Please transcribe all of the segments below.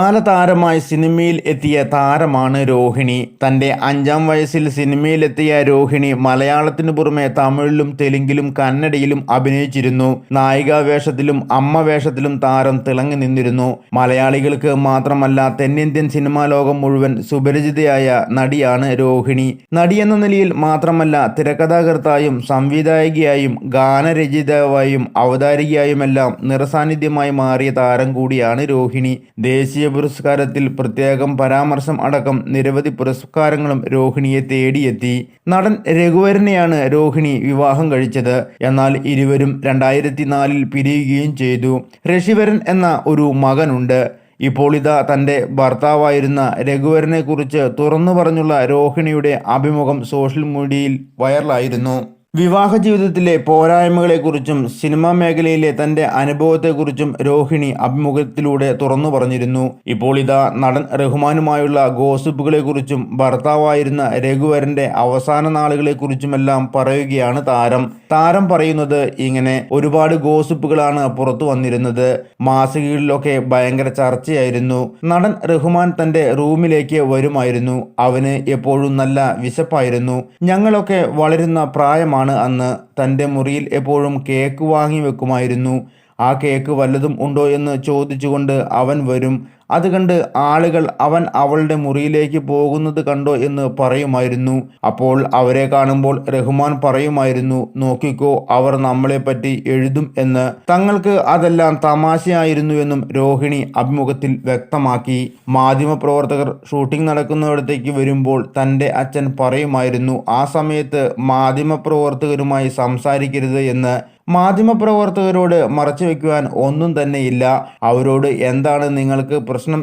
ബാലതാരമായി സിനിമയിൽ എത്തിയ താരമാണ് രോഹിണി. തന്റെ അഞ്ചാം വയസ്സിൽ സിനിമയിലെത്തിയ രോഹിണി മലയാളത്തിനു പുറമെ തമിഴിലും തെലുങ്കിലും കന്നഡയിലും അഭിനയിച്ചിരുന്നു. നായികാ വേഷത്തിലും അമ്മ വേഷത്തിലും താരം തിളങ്ങി നിന്നിരുന്നു. മലയാളികൾക്ക് മാത്രമല്ല തെന്നിന്ത്യൻ സിനിമാ ലോകം മുഴുവൻ സുപരിചിതയായ നടിയാണ് രോഹിണി. നടി എന്ന നിലയിൽ മാത്രമല്ല തിരക്കഥാകൃത്തായും സംവിധായകയായും ഗാനരചയിതാവായും അവതാരികയായുമെല്ലാം നിറസാന്നിധ്യമായി മാറിയ താരം കൂടിയാണ് രോഹിണി. ദേശീയ പുരസ്കാരത്തിൽ പ്രത്യേകം പരാമർശം അടക്കം നിരവധി പുരസ്കാരങ്ങളും രോഹിണിയെ തേടിയെത്തി. നടൻ രഘുവരനെയാണ് രോഹിണി വിവാഹം കഴിച്ചത്. എന്നാൽ ഇരുവരും രണ്ടായിരത്തി നാലിൽ പിരിയുകയും ചെയ്തു. ഋഷിവരൻ എന്ന ഒരു മകനുണ്ട്. ഇപ്പോൾ ഇതാ തന്റെ ഭർത്താവായിരുന്ന രഘുവരനെക്കുറിച്ച് തുറന്നു പറഞ്ഞുള്ള രോഹിണിയുടെ അഭിമുഖം സോഷ്യൽ മീഡിയയിൽ വൈറലായിരുന്നു. വിവാഹ ജീവിതത്തിലെ പോരായ്മകളെക്കുറിച്ചും സിനിമാ മേഖലയിലെ തന്റെ അനുഭവത്തെക്കുറിച്ചും രോഹിണി അഭിമുഖത്തിലൂടെ തുറന്നു പറഞ്ഞിരുന്നു. ഇപ്പോൾ ഇതാ നടൻ റഹ്മാനുമായുള്ള ഗോസിപ്പുകളെക്കുറിച്ചും ഭർത്താവായിരുന്ന രഘുവരന്റെ അവസാന നാളുകളെക്കുറിച്ചുമെല്ലാം പറയുകയാണ് താരം. താരം പറയുന്നത് ഇങ്ങനെ ഒരുപാട് ഗോസിപ്പുകളാണ് പുറത്തു വന്നിരുന്നത്. മാസികകളിലൊക്കെ ഭയങ്കര ചർച്ചയായിരുന്നു. നടൻ റഹ്മാൻ തന്റെ റൂമിലേക്ക് വരുമായിരുന്നു. അവന് എപ്പോഴും നല്ല വിശപ്പായിരുന്നു. ഞങ്ങളൊക്കെ വളരുന്ന പ്രായമാണ് ആണ് അന്ന്. തന്റെ മുറിയിൽ എപ്പോഴും കേക്ക് വാങ്ങി വെക്കുമായിരുന്നു. ആ കേക്ക് വല്ലതും ഉണ്ടോ എന്ന് ചോദിച്ചുകൊണ്ട് അവൻ വരും. അത് കണ്ട് ആളുകൾ അവൻ അവളുടെ മുറിയിലേക്ക് പോകുന്നത് കണ്ടോ എന്ന് പറയുമായിരുന്നു. അപ്പോൾ അവരെ കാണുമ്പോൾ റഹ്മാൻ പറയുമായിരുന്നു നോക്കിക്കോ അവർ നമ്മളെപ്പറ്റി എഴുതും എന്ന്. തങ്ങൾക്ക് അതെല്ലാം തമാശയായിരുന്നു എന്നും രോഹിണി അഭിമുഖത്തിൽ വ്യക്തമാക്കി. മാധ്യമപ്രവർത്തകർ ഷൂട്ടിംഗ് നടക്കുന്നിടത്തേക്ക് വരുമ്പോൾ തന്റെ അച്ഛൻ പറയുമായിരുന്നു ആ സമയത്ത് മാധ്യമപ്രവർത്തകരുമായി സംസാരിക്കരുത് എന്ന്. മാധ്യമപ്രവർത്തകരോട് മറച്ചു വയ്ക്കുവാൻ ഒന്നും തന്നെയില്ല. അവരോട് എന്താണ് നിങ്ങൾക്ക്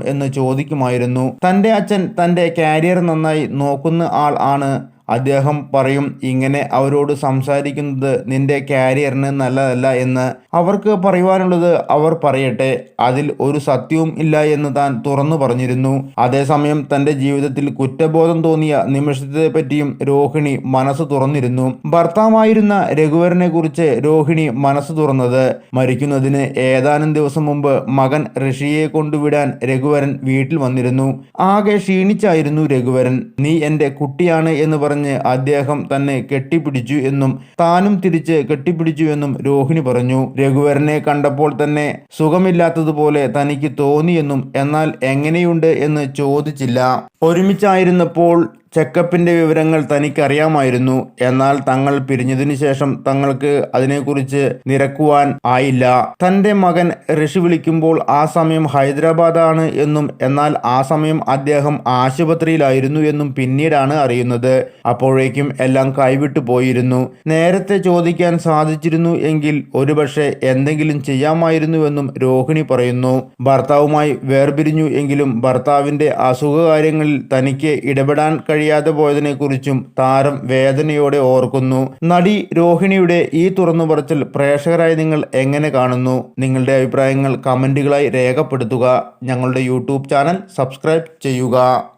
എന്ന് ചോദിക്കുമായിരുന്നു. തന്റെ അച്ഛൻ തന്റെ കാരിയർ നന്നായി നോക്കുന്ന ആൾ ആണ് അദ്ദേഹം പറയും ഇങ്ങനെ അവരോട് സംസാരിക്കുന്നത് നിന്റെ കാരിയറിന് നല്ലതല്ല എന്ന് അവർക്ക് പറയുവാനുള്ളത് അവർ പറയട്ടെ. അതിൽ ഒരു സത്യവും ഇല്ല എന്ന് താൻ തുറന്നു പറഞ്ഞിരുന്നു. അതേസമയം തന്റെ ജീവിതത്തിൽ കുറ്റബോധം തോന്നിയ നിമിഷത്തെ പറ്റിയും രോഹിണി മനസ്സ് തുറന്നിരുന്നു. ഭർത്താവായിരുന്ന രഘുവരനെ കുറിച്ച് രോഹിണി മനസ്സ് തുറന്നത് മരിക്കുന്നതിന് ഏതാനും ദിവസം മുമ്പ് മകൻ ഋഷിയെ കൊണ്ടുവിടാൻ രഘുവരൻ വീട്ടിൽ വന്നിരുന്നു. ആകെ ക്ഷീണിച്ചായിരുന്നു രഘുവരൻ. നീ എന്റെ കുട്ടിയാണ് എന്ന് പറഞ്ഞ് പറഞ്ഞ് അദ്ദേഹം തന്നെ കെട്ടിപ്പിടിച്ചു എന്നും താനും തിരിച്ച് കെട്ടിപ്പിടിച്ചു എന്നും രോഹിണി പറഞ്ഞു. രഘുവരനെ കണ്ടപ്പോൾ തന്നെ സുഖമില്ലാത്തതുപോലെ തനിക്ക് തോന്നിയെന്നും എന്നാൽ എങ്ങനെയുണ്ട് എന്ന് ചോദിച്ചില്ല. ഒരുമിച്ചായിരുന്നപ്പോൾ ചെക്കപ്പിന്റെ വിവരങ്ങൾ തനിക്കറിയാമായിരുന്നു. എന്നാൽ തങ്ങൾ പിരിഞ്ഞതിനു ശേഷം തങ്ങൾക്ക് അതിനെക്കുറിച്ച് നിരക്കുവാൻ ആയില്ല. തന്റെ മകൻ ഋഷി വിളിക്കുമ്പോൾ ആ സമയം ഹൈദരാബാദാണ് എന്നും എന്നാൽ ആ സമയം അദ്ദേഹം ആശുപത്രിയിലായിരുന്നു എന്നും പിന്നീടാണ് അറിയുന്നത്. അപ്പോഴേക്കും എല്ലാം കൈവിട്ടു പോയിരുന്നു. നേരത്തെ ചോദിക്കാൻ സാധിച്ചിരുന്നു എങ്കിൽ ഒരുപക്ഷെ എന്തെങ്കിലും ചെയ്യാമായിരുന്നുവെന്നും രോഹിണി പറയുന്നു. ഭർത്താവുമായി വേർപിരിഞ്ഞു എങ്കിലും ഭർത്താവിന്റെ അസുഖകാര്യങ്ങളിൽ തനിക്ക് ഇടപെടാൻ കഴിയാതെ പോയതിനെക്കുറിച്ചും താരം വേദനയോടെ ഓർക്കുന്നു. നടി രോഹിണിയുടെ ഈ തുറന്നുപറച്ചിൽ പ്രേക്ഷകരായി നിങ്ങൾ എങ്ങനെ കാണുന്നു? നിങ്ങളുടെ അഭിപ്രായങ്ങൾ കമന്റുകളായി രേഖപ്പെടുത്തുക. ഞങ്ങളുടെ യൂട്യൂബ് ചാനൽ സബ്സ്ക്രൈബ് ചെയ്യുക.